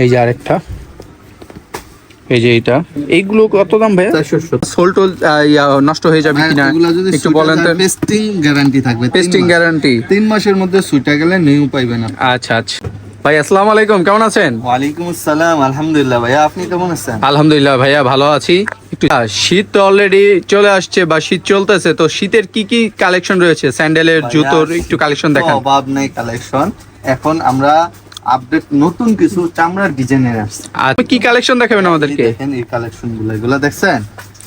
এই যে আরেকটা এই যে এইটা। এইগুলো কত দাম ভাইয়া? সোল টোল নষ্ট হয়ে যাবে কিনা একটু বলেন তো। পেস্টিং গ্যারান্টি থাকবে গ্যারান্টি তিন মাসের মধ্যে সুইটা গেলে নিউ পাইবেন আপনি। আচ্ছা আচ্ছা। ভাই আসসালামু আলাইকুম কেমন আছেন? ওয়ালাইকুম আসসালাম আলহামদুলিল্লাহ ভাইয়া আপনি কেমন আছেন? আলহামদুলিল্লাহ ভাইয়া ভালো আছি। একটু শীত তো অলরেডি চলে আসছে বা শীত চলতেছে তো শীতের কি কি কালেকশন রয়েছে? স্যান্ডেলের জুতোর একটু কালেকশন দেখান। অভাব নেই কালেকশন এখন আমরা আপডেট নতুন কিছু চামড়ার ডিজাইনের আসছে আর কি কালেকশন দেখাবেন আমাদেরকে? দেখেন এই কালেকশনগুলো এগুলো দেখছেন?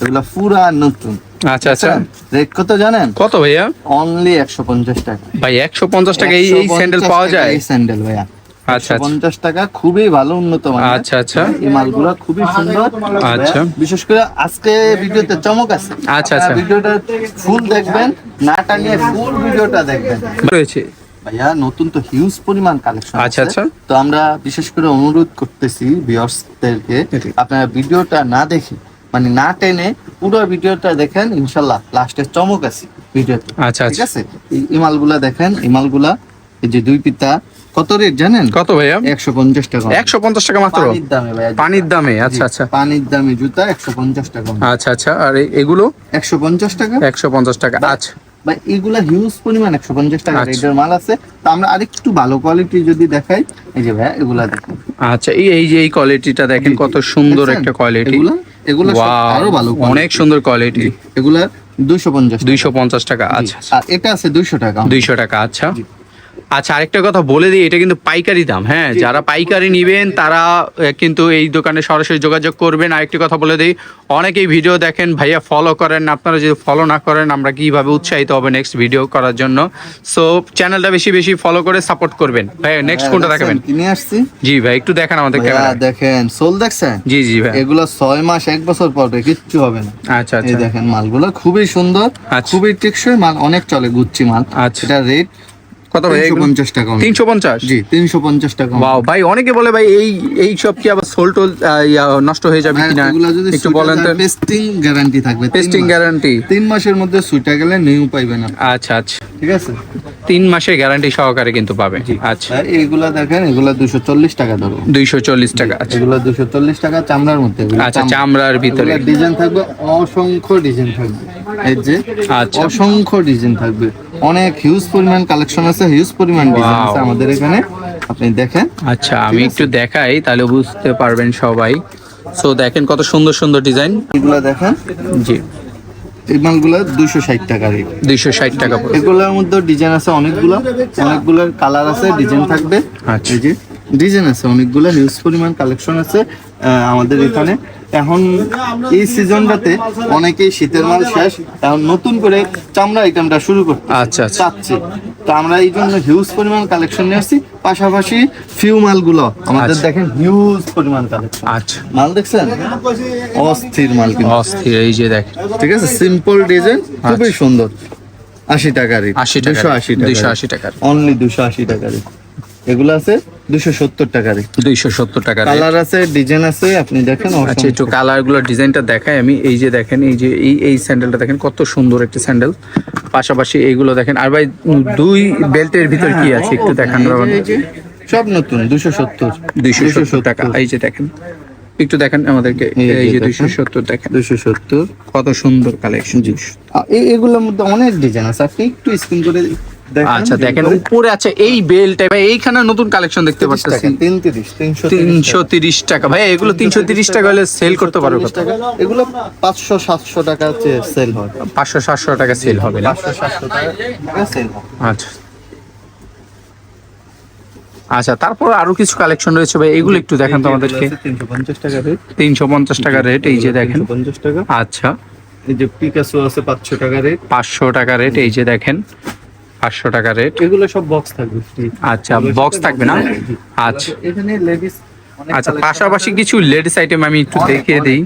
এগুলো পুরা নতুন। আচ্ছা আচ্ছা। রেট কত জানেন? কত ভাইয়া? অনলি একশো পঞ্চাশ টাকা। ভাই একশো পঞ্চাশ টাকা এই এই স্যান্ডেল পাওয়া যায়? এই স্যান্ডেল ভাইয়া। আচ্ছা, আচ্ছা। পঞ্চাশ টাকা খুবই ভালো উন্নত মানের। আচ্ছা, আচ্ছা। এই মালগুলো খুবই সুন্দর। আচ্ছা। বিশেষ করে আজকে ভিডিওতে চমক আছে। আচ্ছা, আচ্ছা। ভিডিওটা ফুল দেখবেন না টানিয়ে ফুল ভিডিওটা দেখবেন। রয়েছে। ভাইয়া নতুন তো হিউজ পরিমাণ কালেকশন আচ্ছা, আচ্ছা। তো আমরা বিশেষ করে অনুরোধ করতেছি ভিউয়ার্সদেরকে আপনারা ভিডিওটা না দেখে মানে না টেনে পুরো ভিডিওটা দেখেন ইনশাল্লাহ লাস্টে চমক আছে ভিডিওতে। আচ্ছা, ঠিক আচ্ছা। আছে? ইমালগুলা দেখেন ইমালগুলা এই যে দুই পিতা কত রেট জানেন? কত ভাইয়া? একশো পঞ্চাশ টাকা। একশো পঞ্চাশ টাকা মাত্র? পানির দামে ভাইয়া পানির দামে আচ্ছা আচ্ছা। পানির দামে জুতা একশো পঞ্চাশ টাকা। আচ্ছা আচ্ছা। আর এগুলো? একশো পঞ্চাশ টাকা। একশো পঞ্চাশ টাকা আচ্ছা। বা এগুলা হিউজ পরিমাণ একশো পঞ্চাশ টাকা আচ্ছা। রেটের মাল আছে। তো আমরা আরেকটু ভালো কোয়ালিটি যদি দেখাই এই যে ভাইয়া এগুলা দেখুন। আচ্ছা এই যে এই কোয়ালিটিটা দেখেন কত সুন্দর একটা কোয়ালিটি এগুলো এগুলা আরও ভালো অনেক সুন্দর কোয়ালিটি এগুলা দুইশো পঞ্চাশ দুইশো পঞ্চাশ টাকা আচ্ছা। এটা আছে দুইশো টাকা। দুইশো টাকা আচ্ছা। আচ্ছা আরেকটা কথা বলে দিই এটা কিন্তু পাইকারি দাম হ্যাঁ? যারা পাইকারি নিবেন তারা কিন্তু এই দোকানে সরাসরি যোগাযোগ করবেন। আরেকটি কথা বলে দিই অনেকেই ভিডিও দেখেন ভাইয়া ফলো করেন আপনারা যদি ফলো না করেন আমরা কীভাবে উৎসাহিত হবে নেক্সট ভিডিও করার জন্য? সো চ্যানেলটা বেশি বেশি ফলো করে সাপোর্ট করবেন। ভাইয়া নেক্সট কোনটা দেখাবেন? কিনে আসছি। জি ভাই একটু দেখেন আমাদের ক্যামেরা দেখেন সোল দেখছেন? জি জি ভাই। এগুলো ছয় মাস এক বছর পরে কিচ্ছু হবে না। আচ্ছা আচ্ছা। এই দেখেন মালগুলো খুবই সুন্দর আচ্ছা। খুবই টেকসই মাল অনেক চলে গুচ্ছি মাল। আচ্ছা। এটা রেট কত ভাই? তিনশো পঞ্চাশ টাকা জি টাকা ভাই অনেকে বলে ভাই এই এই সব কি আবার সোল টোল নষ্ট হয়ে যাবে কিনা? একটু বলেন তো। পেস্টিং গ্যারান্টি থাকবে তিন টেস্টিং গ্যারান্টি তিন মাসের মধ্যে সুইটা গেলে নিউ পাইবেন আচ্ছা আচ্ছা। ঠিক আছে? তিন মাসের গ্যারান্টি সহকারে কিন্তু পাবে আচ্ছা। এইগুলা দেখেন এগুলা দুশো চল্লিশ টাকা ধরো। দুইশো চল্লিশ টাকা আচ্ছা। এগুলা দুশো চল্লিশ টাকা চামড়ার মধ্যে আচ্ছা চামড়ার ভিতরে। ডিজাইন থাকবে অসংখ্য ডিজাইন থাকবে। এই যে আচ্ছা। অসংখ্য ডিজাইন থাকবে। অনেক হিউজ পরিমাণ কালেকশন আছে হিউজ পরিমাণ ডিজাইন আছে আমাদের এখানে। আপনি দেখেন। আচ্ছা আমি একটু দেখাই তাহলে বুঝতে পারবেন সবাই। সো দেখেন কত সুন্দর সুন্দর ডিজাইন এগুলো দেখেন। জি। এই মালগুলা দুইশো ষাট টাকা রেট দুইশো ষাট টাকা। এগুলোর মধ্যে ডিজাইন আছে অনেকগুলো। অনেকগুলোর কালার আছে ডিজাইন থাকবে। আচ্ছা। ডিজাইন আছে অনেকগুলো হিউজ পরিমাণ কালেকশন আছে আমাদের এখানে। এখন এই সিজনটাতে অনেকেই শীতের মাল শেষ এখন নতুন করে চামড়া আইটেমটা শুরু করতে আচ্ছা আচ্ছা। চাচ্ছি। তো আমরা এই জন্য হিউজ পরিমাণ কালেকশন নিয়ে আসছি পাশাপাশি ফিউ মালগুলো আমাদের আচ্ছা। দেখেন হিউজ পরিমাণ কালেকশন আচ্ছা। মাল দেখছেন? অস্থির মাল কিন্তু। অস্থির এই যে দেখেন। ঠিক আছে সিম্পল ডিজাইন খুবই সুন্দর। আশি টাকা রেট আশি টাকা দুশো আশি টাকা দুইশো আশি টাকার অনলি দুশো আশি টাকা রেট এগুলো আছে দুশো সত্তর টাকা রেট দুইশো সত্তর টাকা কালার আছে ডিজাইন আছে আপনি দেখেন আচ্ছা একটু কালারগুলো ডিজাইনটা দেখাই আমি। এই যে দেখেন এই যে এই এই স্যান্ডেলটা দেখেন কত সুন্দর একটা স্যান্ডেল। পাশাপাশি এইগুলো দেখেন আর ভাই দুই বেল্টের ভিতর কি আছে একটু দেখান। সব নতুন দুশো সত্তর। দুইশো সত্তর টাকা এই যে দেখেন একটু দেখেন আমাদেরকে এই যে। দুইশো সত্তর দেখেন। দুশো সত্তর। কত সুন্দর কালেকশন। জিনিস এগুলোর মধ্যে অনেক ডিজাইন আছে আপনি একটু স্ক্রিন করে আচ্ছা দেখেন উপরে আছে এই বেলটা ভাই এইখানে নতুন কালেকশন দেখতে তিনশো তিরিশ টাকা। ভাই এগুলো তিনশো তিরিশ টাকা হলে সেল করতে পারো কত? এগুলো পাঁচশো সাতশো টাকা সেল টাকা হবে না? পাঁচশো সাতশো টাকা সেল হয়। আচ্ছা। আচ্ছা তারপর আরও কিছু কালেকশন রয়েছে ভাই এগুলো একটু দেখেন তো আমাদেরকে তিনশো পঞ্চাশ টাকা রেট তিনশো পঞ্চাশ টাকা রেট এই যে দেখেন। পঞ্চাশ টাকা। আচ্ছা। এই যে পিকাসো আছে পাঁচশো টাকা রেট পাঁচশো টাকা রেট এই যে দেখেন। পাঁচশো টাকা রেট এগুলো সব বক্স থাকবে আচ্ছা বক্স থাকবে না? আচ্ছা। এখানে লেডিস আচ্ছা পাশাপাশি কিছু লেডিস আইটেম আমি একটু দেখিয়ে দিই।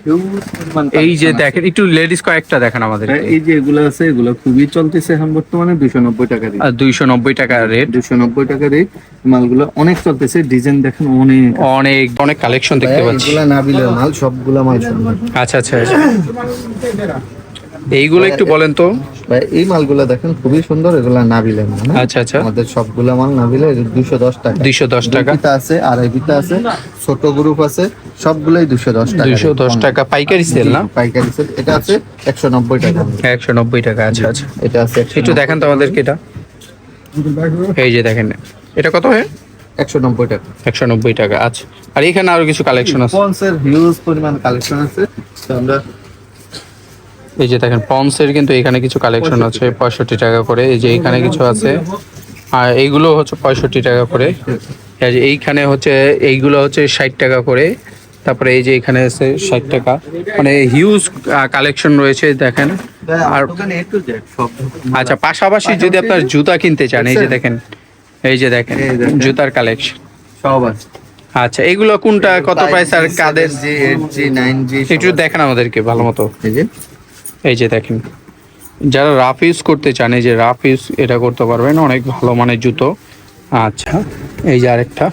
এই যে দেখেন একটু লেডিস কয়েকটা দেখেন আমাদের এই যে এগুলো আছে এগুলো খুবই চলতেছে এখন বর্তমানে দুশো নব্বই টাকা রেট দুইশো নব্বই টাকা রেট দুশো নব্বই টাকা রেট মালগুলো অনেক চলতেছে ডিজাইন দেখেন অনেক অনেক অনেক কালেকশন দেখতে পাচ্ছি। এগুলা নাবিলের মাল সবগুলা মাল আচ্ছা আচ্ছা এইগুলো একটু বলেন তো। ভাই এই মালগুলা দেখেন খুবই সুন্দর এগুলা নাবিলের মাল হ্যাঁ? আচ্ছা আচ্ছা। আমাদের সবগুলা মাল নাবিলে দুশো দশ টাকা। দুইশো দশ টাকা। আছে আড়াই বিটা আছে ছোট গ্রুপ আছে সবগুলাই দুশো দশ টাকা। দুইশো দশ টাকা পাইকারি সেল না? পাইকারি সেল এটা আছে একশো নব্বই টাকা। একশো নব্বই টাকা আচ্ছা আচ্ছা। এটা আছে একটু দেখেন তো আমাদেরকে এটা। এই যে দেখেন এটা কত হয় একশো নব্বই টাকা। একশো নব্বই টাকা আচ্ছা। আর এখানে আরও কিছু কালেকশন আছে? হিউজ পরিমাণ কালেকশন আছে। তো আমরা এই যে দেখেন পন্সের কিন্তু এখানে কিছু কালেকশন আছে পঁয়ষট্টি টাকা করে। এই যে এখানে কিছু আছে। আর এইগুলো হচ্ছে পঁয়ষট্টি টাকা করে। এইখানে হচ্ছে এইগুলো হচ্ছে ষাট টাকা করে। তারপরে এই যে এখানে আছে ষাট টাকা। মানে হিউজ কালেকশন রয়েছে দেখেন। আর আচ্ছা পাশাপাশি যদি আপনার জুতা কিনতে চান এই যে দেখেন এই যে দেখেন জুতার কালেকশন সব আছে। আচ্ছা এগুলো কোনটা কত প্রাইস আর কাদের? G eight G nine G একটু দেখেন আমাদেরকে ভালো মতো। এই যে দেখেন যারা রাফ ইউজ করতে চান এই যে রাফ ইউজ এটা করতে পারবেন অনেক ভালো মানের জুতো। আচ্ছা এই যে আরেকটা।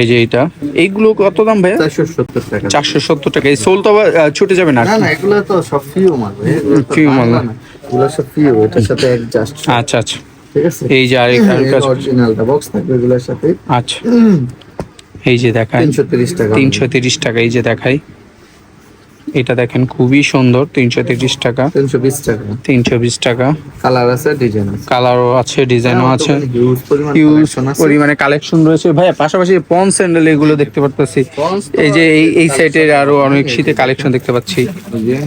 এই যে এইটা। এইগুলো কত দাম ভাইয়া? চারশো সত্তর টাকা। চারশো সত্তর টাকা। এই সোল তো আবার ছুটে যাবে না? না না এগুলো তো সব ফিও মাল ভাই, এগুলো তো ফিও মাল না। না। এগুলো সব ফিও এটার সাথে অ্যাডজাস্ট আচ্ছা আচ্ছা। ঠিক আছে? এই যে। অরিজিনালটা বক্স থাকবে এগুলোর সাথে। আচ্ছা। এই যে দেখায় তিনশো তিরিশ টাকা। তিনশো তিরিশ টাকা এই যে দেখাই। এটা দেখেন খুবই সুন্দর তিনশো তিরিশ টাকা। তিনশো বিশ টাকা। তিনশো বিশ টাকা। কালার আছে ডিজাইন কালারও আছে ডিজাইনও আছে। হিউজ collection পরিমাণে কালেকশন রয়েছে। ভাইয়া পাশাপাশি পন স্যান্ডেল এগুলো দেখতে পারতেছি। এই যে এই এই সাইডের আরও অনেক শীতে কালেকশন দেখতে পাচ্ছি।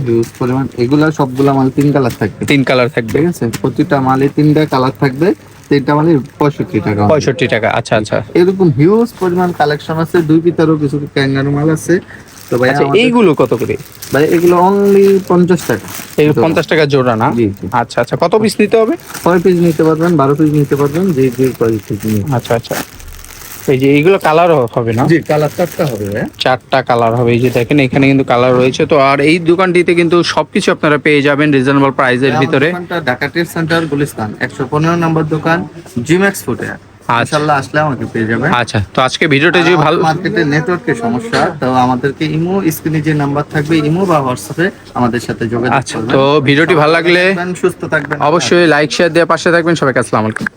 হিউজ পরিমাণ এগুলা সবগুলা মাল তিন কালার থাকবে। তিন কালার থাকবে। ঠিক আছে? প্রতিটা মালে তিনটা কালার থাকবে। তিনটা মালে পঁয়ষট্টি টাকা। পঁয়ষট্টি টাকা আচ্ছা আচ্ছা। এরকম হিউজ পরিমাণ কালেকশন আছে। দুই পিতারও কিছু ক্যাঙ্গারু মাল আছে। তো ভাই আচ্ছা এইগুলো কত করে? ভাই এগুলো অনলি পঞ্চাশ টাকা। এই পঞ্চাশ টাকা জোড়া না? আচ্ছা আচ্ছা কত পিস নিতে হবে? ছয় পিস নিতে পারবেন বারো পিস নিতে পারবেন যে যে আচ্ছা আচ্ছা। এই যে এইগুলো কালার হবে না? জি কালার চারটা হবে চারটা কালার হবে। এই যে দেখেন এখানে কিন্তু কালার রয়েছে। তো আর এই দোকানটিতে কিন্তু সবকিছু আপনারা পেয়ে যাবেন রিজনেবল প্রাইসের ভিতরে। Dhaka trade centre Gulistan. একশো পনেরো নম্বর দোকান জিম্যাক্স ফুটে ইনশাল্লাহ আসলে আমাকে পেয়ে যাবে। আচ্ছা তো আজকে ভিডিওটা যদি ভালো মার্কেটে নেটওয়ার্কের সমস্যা তো আমাদেরকে ইমো স্ক্রিনে যে নাম্বার থাকবে ইমো বা হোয়াটসঅ্যাপে আমাদের সাথে যোগাযোগ আচ্ছা তো ভিডিওটি ভালো লাগলে সুস্থ থাকবেন। অবশ্যই লাইক শেয়ার দিয়ে পাশে থাকবেন। সবাইকে আসসালামু আলাইকুম।